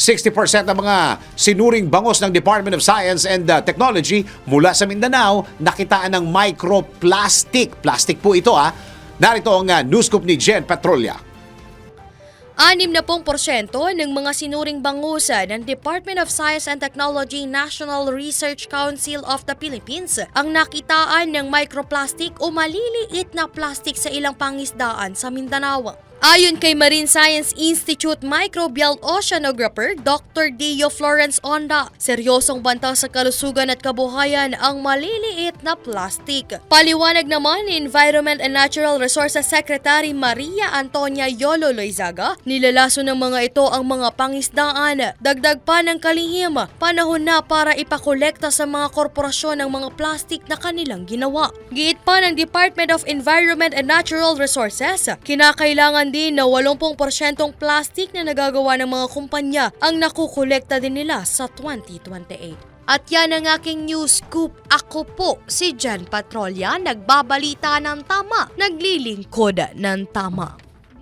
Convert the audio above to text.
60% ng mga sinuring bangos ng Department of Science and uh, Technology mula sa Mindanao nakitaan ng microplastic. Plastic po ito ah. Narito ang uh, news scoop ni Jen Petrolia. Anim na pong porsyento ng mga sinuring bangusa ng Department of Science and Technology National Research Council of the Philippines ang nakitaan ng microplastic o maliliit na plastic sa ilang pangisdaan sa Mindanao. Ayon kay Marine Science Institute Microbial Oceanographer Dr. Dio Florence Onda, seryosong banta sa kalusugan at kabuhayan ang maliliit na plastic. Paliwanag naman ni Environment and Natural Resources Secretary Maria Antonia Yolo Loizaga, nilalaso ng mga ito ang mga pangisdaan. Dagdag pa ng kalihim, panahon na para ipakolekta sa mga korporasyon ang mga plastic na kanilang ginawa. Giit pa ng Department of Environment and Natural Resources, kinakailangan din na 80% plastic na nagagawa ng mga kumpanya ang nakukolekta din nila sa 2028. At yan ang aking news scoop. Ako po si Jan Patrolya, nagbabalita ng tama, naglilingkod ng tama.